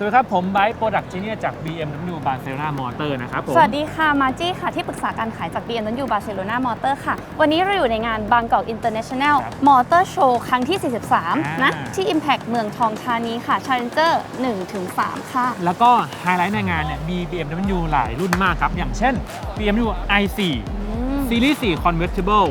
สวัสดีครับ ผมไบค์โปรดักต์จีเนียจาก BMW Barcelona Motor นะครับผม สวัสดีค่ะ มาจี้ค่ะ ที่ปรึกษาการขายจาก BMW Barcelona Motor ค่ะ วันนี้เราอยู่ในงาน Bangkok International ครับ Motor Show ครั้งที่อ่า43 นะที่ Impact เมืองทองธานีค่ะ Challenger 1-3 ค่ะ แล้วก็ไฮไลท์ในงานเนี่ยมี BMW หลายรุ่นมากครับ อย่างเช่น BMW i4 ซีรีส์4 Convertible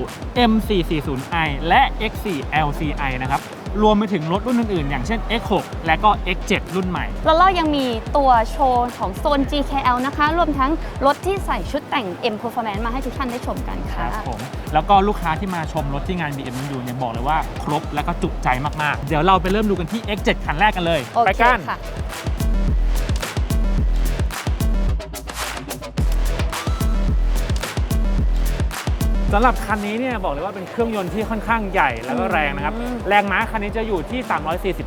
M440i และ X4 LCI นะครับ รวมไปถึงรถรุ่นอื่นๆ อย่างเช่น X6 และก็ X7 รุ่นใหม่ แล้วเรายังมีตัวโชว์ของโซน GKL นะคะ รวมทั้งรถที่ใส่ชุดแต่ง M Performance มาให้ทุกท่านได้ชมกันคค่ะ รับผม แล้วก็ลูกค้าที่มาชมรถที่งาน BMW เนี่ยบอกเลยว่าครบและก็จุใจมากๆ เดี๋ยวเราไปเริ่มดูกันที่ X7 คันแรกกันเลย โอไปเคกัน ค่ะำหรับคันนี้เนี่ยบอกเลยว่าเป็นเครื่องยนต์ที่ค่อนข้างใหญ่แล้วก็แรงนะครับอืมแรงม้าคันนี้จะอยู่ที่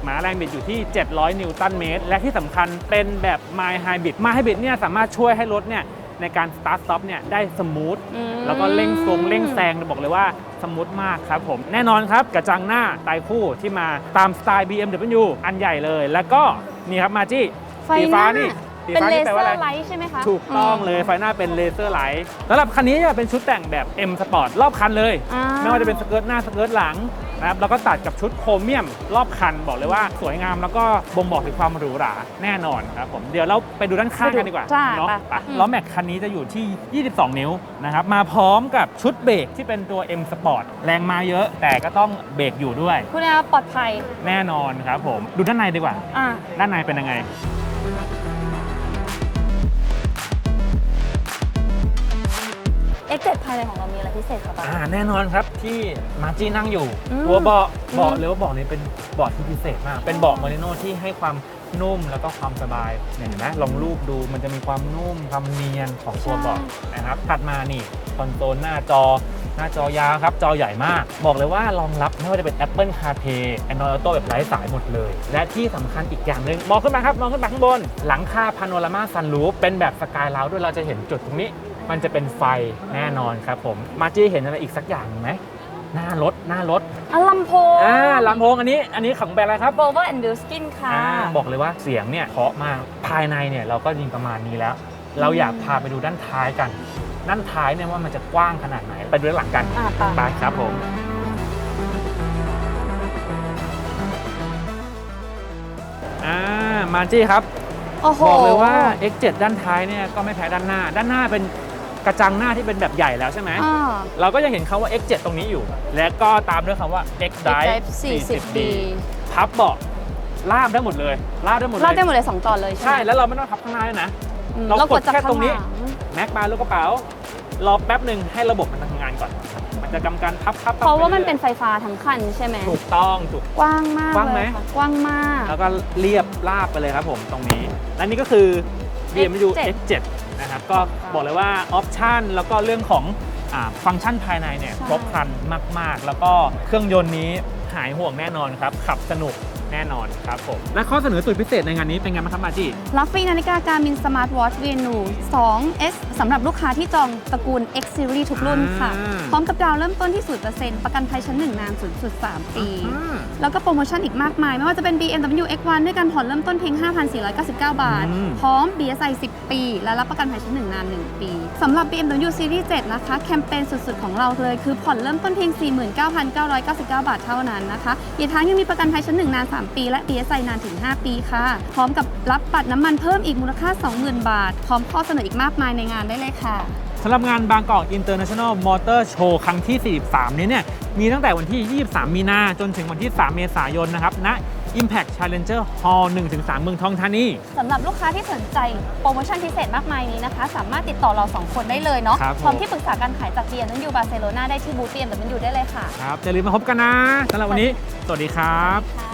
340 ม้า แรงบิดอยู่ที่ 700 นิวตันเมตร และที่สำคัญเป็นแบบ My Hybrid My Hybrid เนี่ยสามารถช่วยให้รถเนี่ยในการ Start Stop เนี่ยได้สมูทอืมแล้วก็เร่งทรงเร่งแซงบอกเลยว่าสมูทมากครับผม แน่นอนครับกระจังหน้าไตรคู่ที่มาตามสไตล์ BMW อันใหญ่เลย แล้วก็นี่ครับมาจี้ไฟสีหฟ้าน้านี่ สีเป็นฟ้าเลนี่แปลเซอว่าอะไร ร์ไลท์ใช่ไหมคะถูกต้องมเลยไฟหน้าเป็นเลเซอร์ไลท์สำหรับคันนี้จะเป็นชุดแต่งแบบ M Sport รอบคันเลย อ่าไม่ว่าจะเป็นสเกิร์ตหน้าสเกิร์ตหลังนะครับแล้วก็ตัดกับชุดโครเมียม รอบคันบอกเลยว่าสวยงามแล้วก็บ่งบอกถึงความหรูหราแน่นอนครับผมเดี๋ยวเราไปดูด้านข้างกันดีกว่าจ้าเนาะไปไปอืม ล้อแม็กคันนี้จะอยู่ที่ 22 นิ้วนะครับมาพร้อมกับชุดเบรกที่เป็นตัว M Sport แรงมาเยอะ แต่ก็ต้องเบรกอยู่ด้วย คุณอาปลอดภัยแน่นอนครับผมดูด้านในดีกว่า อ่าด้านในเป็นยังไง X7 ภายในของเรามีอะไรพิเศษครับ อ่าแน่นอนครับที่มาร์จี้นั่งอยู่ อืมตัวเบาะอืมเบาะเลยว่าเบาะนี้เป็นเบาะที่พิเศษมาก เป็นเบาะมาริโน่ที่ให้ความนุ่มแล้วก็ความสบายเนี่ยเห็นไหมลองรูปดูมันจะมีความนุ่มความเนียนของตัวเบาะนะครับถัดมานี่คอนโซลหน้าจอ หน้าจอยาวครับ จอใหญ่มาก บอกเลยว่ารองรับไม่ว่าจะเป็น Apple CarPlay Android Auto แบบไร้สายหมดเลย และที่สำคัญอีกอย่างหนึ่งมองขึ้นมาครับ มองขึ้นมาข้างบน หลังคาพาโนรามาซันรูฟเป็นแบบสกาย o ล d ด้วยเราจะเห็นจุดตรงนี้ มันจะเป็นไฟแน่นอนครับผมมาจี้เห็นอะไรอีกสักอย่างหนึ่งไหมหน้ารถหน้ารถอะลำโพง อ่าลำโพงอันนี้อันนี้ของแบรนด์อะไรครับโบเวอร์แอนด์บิลสกินค่ะ อ่าบอกเลยว่าเสียงเนี่ยเพราะมากภายในเนี่ยเราก็ยิงประมาณนี้แล้ว เราอยากพาไปดูด้านท้ายกัน ด้านท้ายเนี่ยว่ามันจะกว้างขนาดไหนไปดูด้านหลังกันอ่าไป ไปครับผม อ่ามาจี้ครับ โอ้โห บอกเลยว่า X7 ด้านท้ายเนี่ยก็ไม่แพ้ด้านหน้า ด้านหน้าเป็น กระจังหน้าที่เป็นแบบใหญ่แล้วใช่ไหม อ่า เราก็ยังเห็นคาว่า X7 ตรงนี้อยู่ และก็ตามด้วยคำว่า X Drive X-Drive 40D พับเบาะลาบได้หมดเลยลาบได้หมดเลเรายได้หมดเลย2จอเลยใช่ใช่ไหมแล้วเราไม่ต้องพับข้างหน้าด้วยนะ อืมเรากดจากแค่ตรงนี้ข้าหลัแม็กบาร์ลูกกระเป๋ารอแป๊บหนึ่งให้ระบบมันทำงานก่อน มันจะกำการพับพับพับเพราะว่ามันไรื่อยๆเป็นไฟฟ้าทั้งคันใช่ไหมถูกต้องถูก กว้างมากกว้างไหม เลยค่ะกว้างมาก แล้วก็เรียบลาบไปเลยครับผมตรงนี้ และนี่ก็คือ BMW X7 X7 นะครับ ก็บอกเลยว่าออปชันแล้วก็เรื่องของอฟังก์ชันภายในเนี่ยครบครันมาก ๆ แล้วก็เครื่องยนต์นี้หายห่วงแน่นอนครับ ขับสนุก แน่นอนครับผม และข้อเสนอสุดพิเศษในงานนี้เป็นไงบ้างครับมาจีรับฟรีนาฬิกาการมินสมาร์ทวอท Venu 2S สำหรับลูกค้าที่จองตระกูล X Series ทุกรุ่นค่ะอ่าพร้อมกับดาวน์เริ่มต้นที่ 0%ประกันภัยชั้น 1 นานสูงสุด 3 ปีอ่าแล้วก็โปรโมชั่นอีกมากมาย ไม่ว่าจะเป็น BMW X1 ด้วยการผ่อนเริ่มต้นเพียง 5,499 บาทอืมพร้อม BSI 10 ปี และรับประกันภัยชั้น 1 นาน 1 ปีสำหรับ BMW Series 7 นะคะ แคมเปญสุดๆ ของเราเลย คือผ่อนเริ่มต้นเพียง 49,999 บาทเท่านั้นนะคะอีกทั้งยังมีประกันภัยชั้น 1 นาน3ปี และ BSI นานถึง 5 ปีค่ะ พร้อมกับรับบัตรน้ำมันเพิ่มอีกมูลค่า 20,000 บาท พร้อมข้อเสนออีกมากมายในงานได้เลยค่ะสำหรับงานบางกอก International Motor Show ครั้งที่ 43 นี้เนี่ยมีตั้งแต่วันที่ 23 มีนาจนถึงวันที่ 3 เมษายนนะครับณ Impact Challenger Hall 1-3 เมืองทองธานีสำหรับลูกค้าที่สนใจโปรโมชั่นพิเศษมากมายนี้นะคะ สามารถติดต่อเรา 2 คนได้เลยเนาะครับผมพร้อมที่ปรึกษาการขายจาก BMW Barcelona ได้ที่บูธ BMW ได้เลยค่ะ ครับอย่าลืมมาพบกันนะสำหรับวันนี้ สวัสดีครับค่ะ